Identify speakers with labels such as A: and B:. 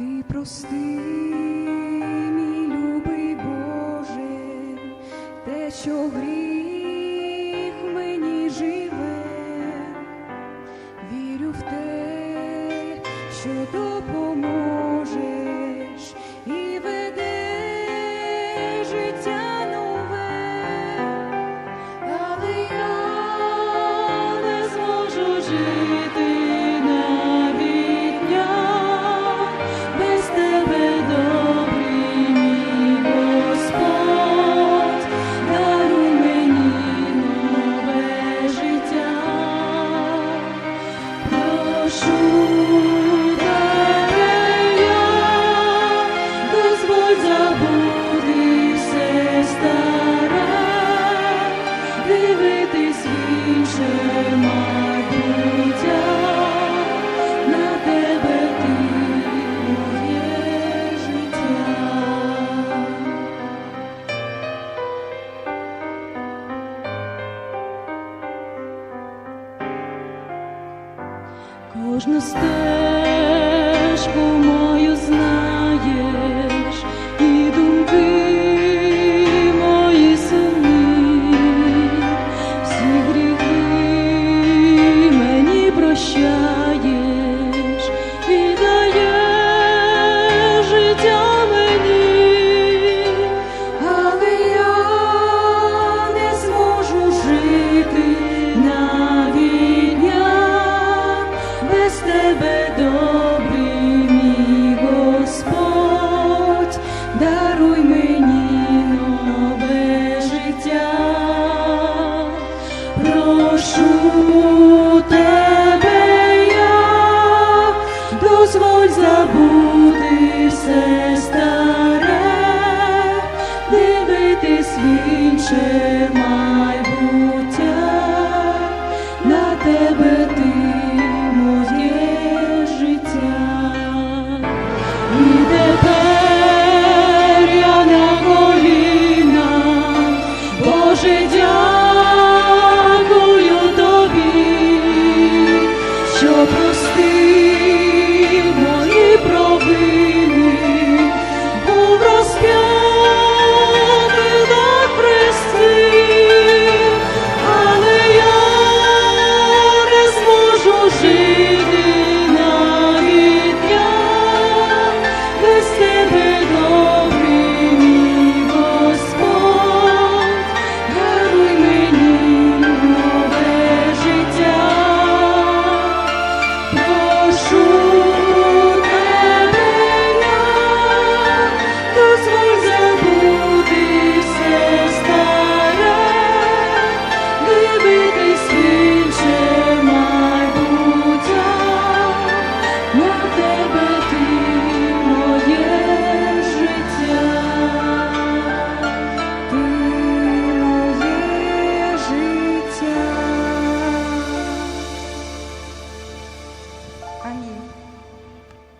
A: Ти прости, мій любий Боже, те, що гріх мені живе, вірю в те, що допоможе. кожну стежку. you.